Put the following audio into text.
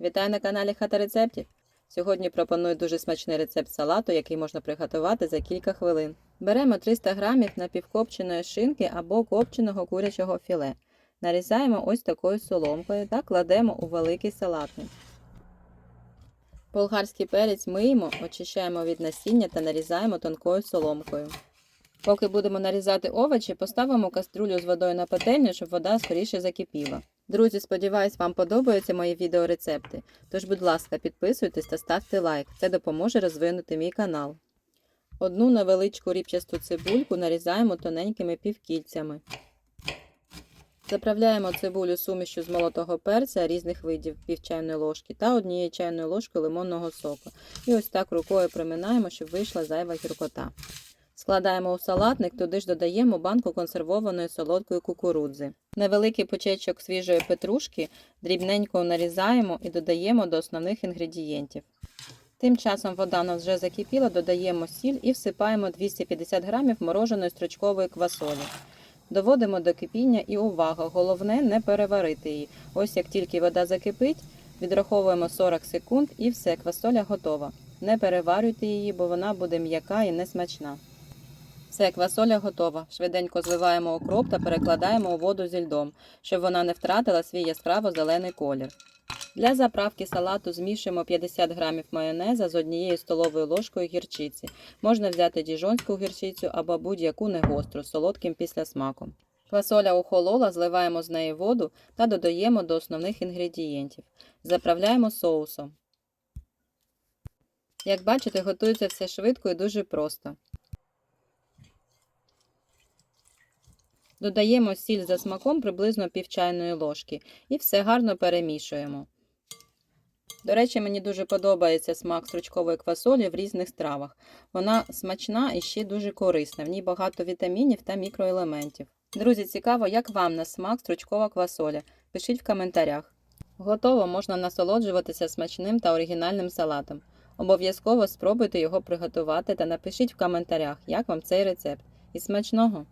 Вітаю на каналі Хата рецептів. Сьогодні пропоную дуже смачний рецепт салату, який можна приготувати за кілька хвилин. Беремо 300 грамів напівкопченої шинки або копченого курячого філе. Нарізаємо ось такою соломкою та кладемо у великий салатник. Болгарський перець миємо, очищаємо від насіння та нарізаємо тонкою соломкою. Поки будемо нарізати овочі, поставимо каструлю з водою на пательню, щоб вода скоріше закипіла. Друзі, сподіваюсь, вам подобаються мої відеорецепти. Тож, будь ласка, підписуйтесь та ставте лайк. Це допоможе розвинути мій канал. Одну невеличку ріпчасту цибульку нарізаємо тоненькими півкільцями. Заправляємо цибулю сумішю з молотого перця різних видів пів чайної ложки та однією чайною ложкою лимонного соку. І ось так рукою проминаємо, щоб вийшла зайва гіркота. Складаємо у салатник, туди ж додаємо банку консервованої солодкої кукурудзи. Невеликий почечок свіжої петрушки дрібненько нарізаємо і додаємо до основних інгредієнтів. Тим часом вода у вже закипіла, додаємо сіль і всипаємо 250 грамів мороженої стручкової квасолі. Доводимо до кипіння і увага! Головне не переварити її. Ось як тільки вода закипить, відраховуємо 40 секунд і все, квасоля готова. Не переварюйте її, бо вона буде м'яка і несмачна. Все, квасоля готова. Швиденько зливаємо окроп та перекладаємо у воду зі льдом, щоб вона не втратила свій яскраво зелений колір. Для заправки салату змішуємо 50 грамів майонеза з однією столовою ложкою гірчиці. Можна взяти діжонську гірчицю або будь-яку негостру з солодким післясмаком. Квасоля охолола, зливаємо з неї воду та додаємо до основних інгредієнтів. Заправляємо соусом. Як бачите, готується все швидко і дуже просто. Додаємо сіль за смаком приблизно пів чайної ложки і все гарно перемішуємо. До речі, мені дуже подобається смак стручкової квасолі в різних стравах. Вона смачна і ще дуже корисна. В ній багато вітамінів та мікроелементів. Друзі, цікаво, як вам на смак стручкова квасоля. Пишіть в коментарях. Готово можна насолоджуватися смачним та оригінальним салатом. Обов'язково спробуйте його приготувати та напишіть в коментарях, як вам цей рецепт. І смачного!